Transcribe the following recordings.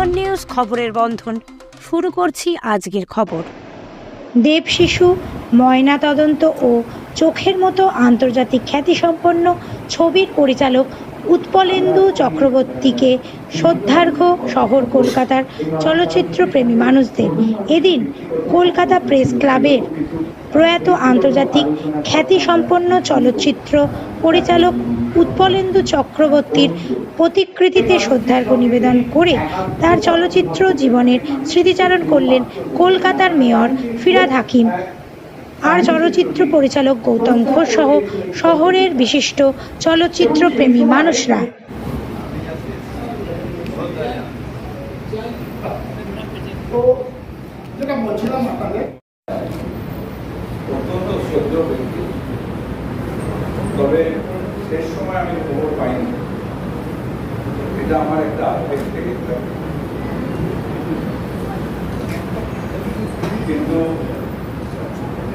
বন্ধন news খবরের বন্ধন। শুরু করছি আজকের খবর। দেব শিশু, ময়না তদন্ত ও চোখের মতো আন্তর্জাতিক খ্যাতিসম্পন্ন ছবির পরিচালক উৎপলেন্দু চক্রবর্তীকে শ্রদ্ধার্ঘ্য শহর কলকাতার চলচ্চিত্রপ্রেমী মানুষদের। এদিন কলকাতা প্রেস ক্লাবের প্রয়াত আন্তর্জাতিক খ্যাতিসম্পন্ন চলচ্চিত্র পরিচালক উৎপলেন্দু চক্রবর্তীর প্রতিকৃতিতে শ্রদ্ধার্ঘ্য নিবেদন করে তার চলচ্চিত্র জীবনের স্মৃতিচারণ করলেন কলকাতার মেয়র ফিরাদ হাকিম। আর চলচ্চিত্র পরিচালক গৌতম ঘোষ সহ শহরের বিশিষ্ট চলচ্চিত্র প্রেমী মানুষরা। তবে শেষ সময় আমি খবর পাইনি। এটা আমার একটা কিন্তু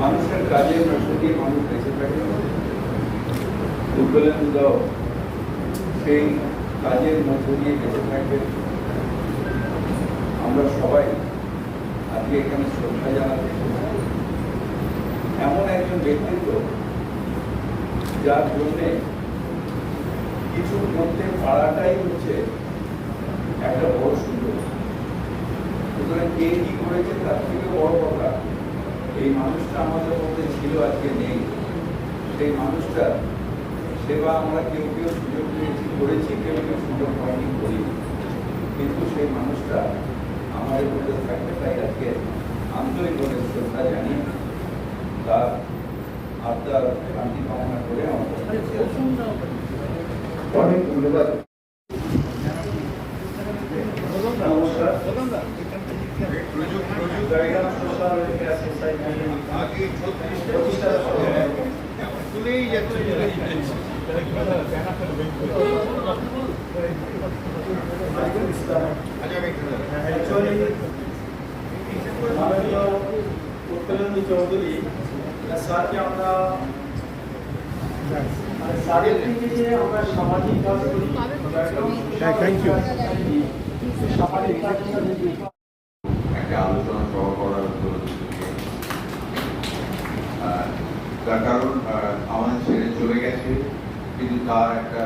মানুষের কাজে মধ্যে দিয়ে মানুষ বেঁচে থাকে। উদ্বেলন দাও সেই কাজের মধ্য দিয়ে বেঁচে থাকবে। আমরা সবাই আজকে এখানে শ্রদ্ধা জানাতে এমন একজন ব্যক্তিত্ব যার জন্যে কিছু করতে পারাটাই হচ্ছে একটা বড় সুন্দর। সুতরাং কে কি করেছে তার থেকে বড় কথা এই মানুষটা আমাদের মধ্যে ছিল আজকে নেই। সেই মানুষটা সেবা আমরা কেউ কেউ সুযোগ পেয়েছি করেছি কেউ কেউ সুযোগ হয়নি করি কিন্তু সেই মানুষটা আমাদের মধ্যে থাকতে তাই আজকে আন্তরিকভাবে শ্রদ্ধা জানিয়ে তার আত্মার শান্তি কামনা করে অনেক ধন্যবাদ। অ্যাকচুয়ালি মাননীয় উৎপলেন্দু চৌধুরী স্যারকে আমরা মানে স্যারের থেকে যে আমরা সামাজিক কাজ করি থ্যাংক ইউ সামাজিক কাজ একটা আলোচনা সভা করার জন্য আহ, তার কারণ আহ, আমাদের ছেড়ে চলে গেছে কিন্তু তার একটা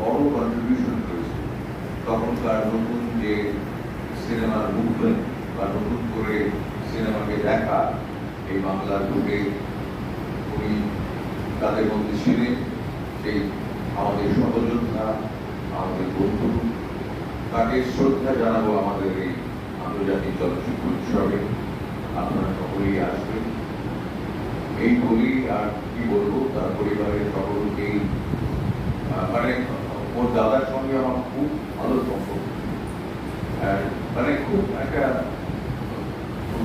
বড় কন্ট্রিবিউশন করেছে তখনকার নতুন যে সিনেমার মুভমেন্ট বা নতুন করে সিনেমাকে দেখা, এই বাংলার বুকে উনি তাদের মধ্যে ছিলেন। সেই আমাদের সহযোদ্ধা, আমাদের বন্ধু। তাকে শ্রদ্ধা জানাব আমাদের এই আন্তর্জাতিক চলচ্চিত্র উৎসবে। আপনারা সকলেই আসবেন। এই বলি আর কি বলব, তার পরিবারের সকলকেই মানে ওর দাদার সঙ্গে আমার খুব ভালো সম্পর্ক। মানে খুব একটা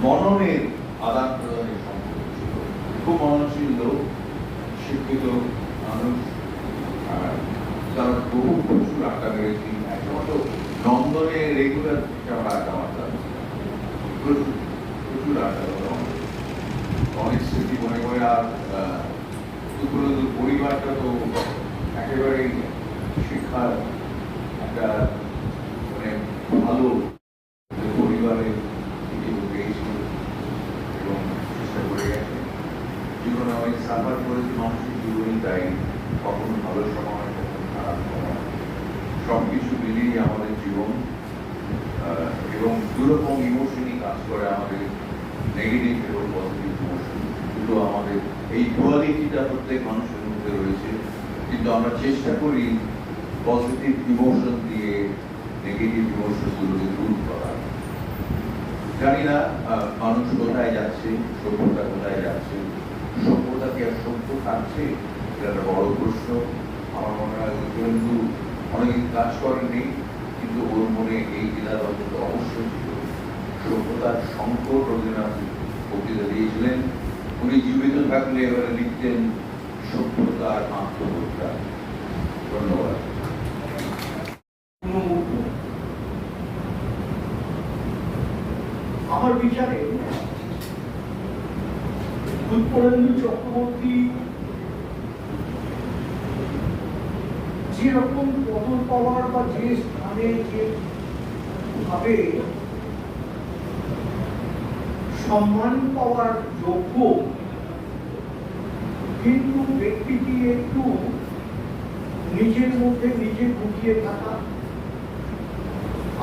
মননের আদান প্রদানের সম্পর্ক ছিল। খুব মননশীল লোক, শিক্ষিত মানুষ। তার বহু প্রচুর আড্ডা একসময় তো নন্দনে রেগুলার আমরা আড্ডা মারতাম। প্রচুর প্রচুর আড্ডা অনেক স্মৃতি মনে করে আর পরিবারটা তো একেবারেই শিক্ষার একটা মানে ভালো পরিবারে এবং চেষ্টা করে গেছে। জীবনে অনেক সাফার করেছে মানুষের জীবনই তাই কখনো ভালো সময় কখনো খারাপ সময় সব কিছু মিলিয়ে আমাদের জীবন আহ, এবং দুরকম ইমোশনই কাজ করে আমাদের নেগেটিভ এবং পজিটিভ ইমোশন দুটো আমাদের এই ডুয়ালিটিটা প্রত্যেক মানুষের মধ্যে রয়েছে কিন্তু আমরা চেষ্টা করি পজিটিভ ইমোশন দিয়ে নেগেটিভ ইমোশনগুলোকে দূর করার জানি না মানুষ কোথায় যাচ্ছে, সভ্যতা কোথায় যাচ্ছে, সভ্যতা কি আর সভ্য থাকছে? এটা একটা বড় প্রশ্ন। আমার মনে হয় কিন্তু অনেক কাজ করেননি, কিন্তু ওর মনে এই জেলার অন্তত অবশ্যই ছিল। সভ্যতার সংকট রবীন্দ্রনাথ বক্তৃতা দিয়েছিলেন। উনি জীবিত থাকলে এবারে লিখতেন সভ্যতার আত্মহত্যা। ধন্যবাদ। চক্রবর্তী, যেরকম পতন পাওয়ার বা যে স্থানে যে ভাবে সম্মান পাওয়ার যোগ্য, কিন্তু ব্যক্তিটি একটু নিজের মধ্যে নিজে গুটিয়ে থাকা।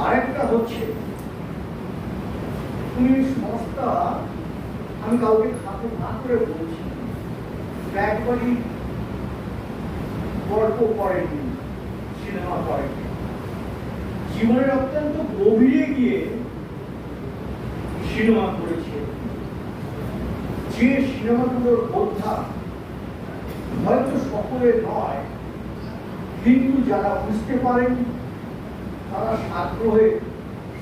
আরেকটা হচ্ছে উনি সংস্থা আমি কাউকে খাতে না করে বলছি। একবারই গল্প করেনি সিনেমা করেনি জীবনের অত্যন্ত গভীরে গিয়ে সিনেমা করেছে। যে সিনেমাগুলোর বোদ্ধা হয়তো সকলের নয়, কিন্তু যারা বুঝতে পারেন, তারা আগ্রহে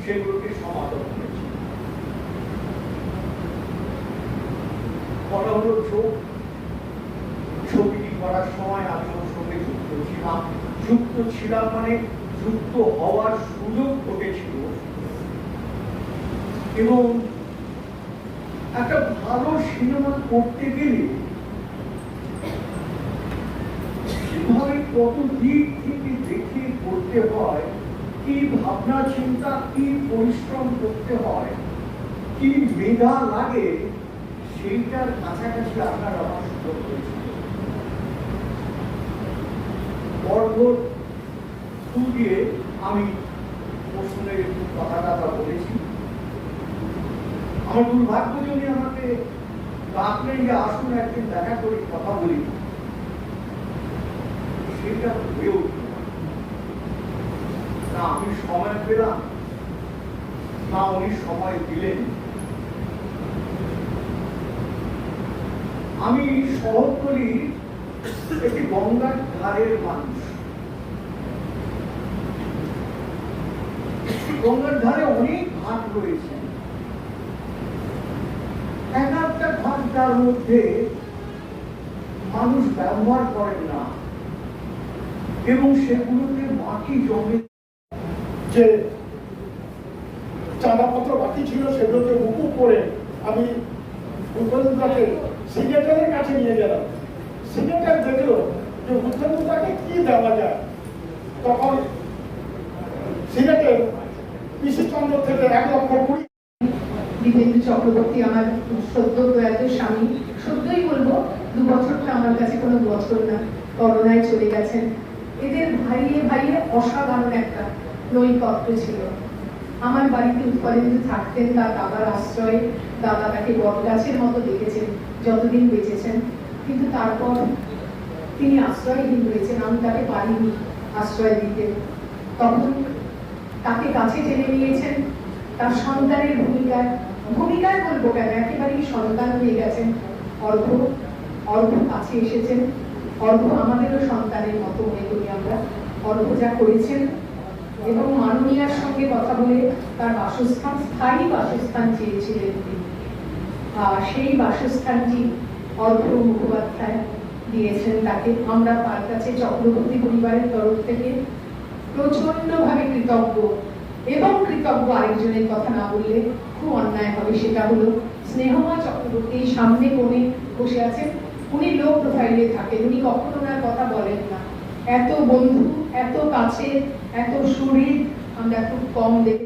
সেগুলোকে সমাদর করেছে বলা হলো ছবিটি করার সময় আমি ওর সঙ্গে যুক্ত ছিলাম। যুক্ত ছিলাম মানে যুক্ত হওয়ার সুযোগ ঘটেছিল। এবং একটা ভালো সিনেমা করতে গেলে কীভাবে কত দিক থেকে দেখে করতে হয়, কি ভাবনা চিন্তা কি পরিশ্রম করতে হয়, কি মেধা লাগে সেইটার কাছাকাছি আপনার আমার সুযোগ হয়েছে। পর্ব দিয়ে আমি প্রশ্নের একটু কথা বলেছি। আমার দুর্ভাগ্য যে উনি আমাকে ডাকলেন যে আসুন, একদিন দেখা করে কথা বলি। সেটা হয়ে উঠল। না, আমি সময় পেলাম, না উনি সময় দিলেন। আমি শহরতলি একটি গঙ্গার ধারের মানুষ। গঙ্গার ধারে অনেক ঘাট রয়েছে। এক একটা ঘাট তার মধ্যে মানুষ ব্যবহার করেন না। এবং সেগুলোতে মাটি জমে যে চাঁদাপত্র বাকি ছিল সেগুলোকে মুকুব করে আমি সিনেটারের কাছে নিয়ে গেলাম সিনেটার দেখল যে উত্তরদাকে কি দেওয়া যায়। তখন সিনেটের পিসি চন্দ্র থেকে এক লক্ষ কুড়ি দিবেন্দু চক্রবর্তী আমার সদ্য প্রয়াত স্বামী। সত্যই বলব, দু বছরটা আমার কাছে কোনো বছর না, করোনায় চলে গেছেন। এদের ভাইয়ে ভাইয়ে অসাধারণ একটা নৈকট্য ছিল। আমার বাড়িতে উৎপলেন্দু থাকতেন তার দাদার আশ্রয়ে দাদা তাকে বটগাছের মতো দেখেছেন। যতদিন বেঁচেছেন, কিন্তু তারপর তিনি আশ্রয়হীন হয়েছেন আমি তাকে পারিনি আশ্রয় দিতে। তখন তাকে কাছে টেনে নিয়েছেন তার সন্তানের ভূমিকায়। ভূমিকায় বলব কেন? একেবারেই সন্তান হয়ে গেছেন। অর্ঘ অর্ঘ কাছে এসেছেন। অর্ঘ আমাদেরও সন্তানের মতো মনে করি আমরা। অর্ঘ যা করেছেন এবং মাননীয়ার সঙ্গে কথা বলে তার বাসস্থান, স্থায়ী বাসস্থান চেয়েছিলেন তিনি। সেই বাসস্থানটি অর্ঘ মুখোপাধ্যায় দিয়েছেন তাকে। আমরা তার কাছে চক্রবর্তী পরিবারের তরফ থেকে প্রচন্ডভাবে কৃতজ্ঞ এবং কৃতজ্ঞ আরেকজনের কথা না বললে খুব অন্যায় হবে। সেটা হলো স্নেহমা চক্রবর্তী সামনে কোণে বসে আছেন। উনি লো প্রোফাইলে থাকেন। উনি কখনো ওনার কথা বলেন না। এত বন্ধু, এত কাছে এত শরীর আমরা খুব কম দেখে